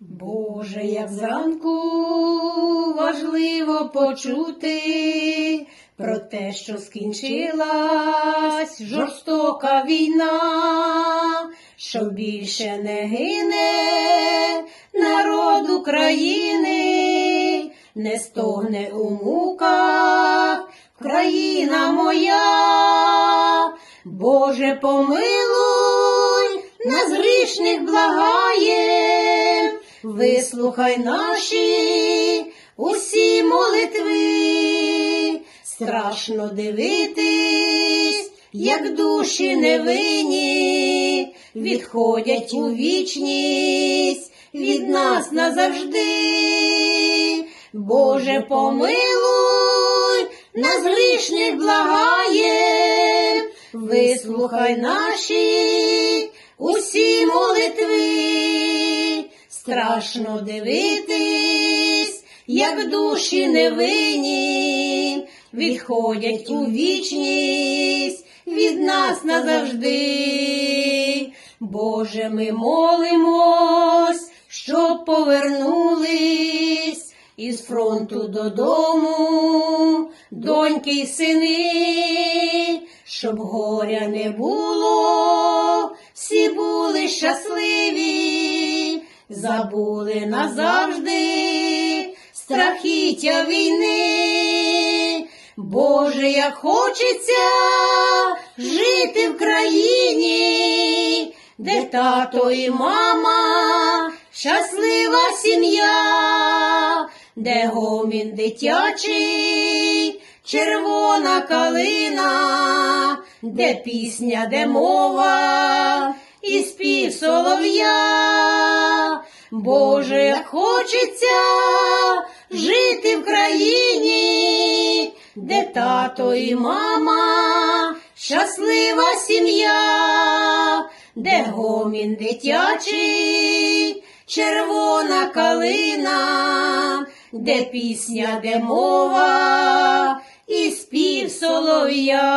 Боже, як зранку важливо почути про те, що скінчилась жорстока війна, що більше не гине народ України, не стогне у муках країна моя, Боже, помилуй, нас грішних благає, вислухай наші усі молитви, страшно дивитись, як душі невинні відходять у вічність від нас назавжди. Боже, помилуй, нас грішних благає, вислухай наші усі молитви, страшно дивитись, як душі невинні відходять у вічність від нас назавжди. Боже, ми молимось, щоб повернулись із фронту додому, доньки й сини, щоб горя не було, всі були щасливі, забули назавжди страхіття війни. Боже, як хочеться жити в країні, де тато і мама, щаслива сім'я, де гомін дитячий, червона калина, де пісня, де мова і спів солов'я. Боже, хочеться жити в країні, де тато і мама, щаслива сім'я, де гомін дитячий, червона калина, де пісня, де мова і спів солов'я.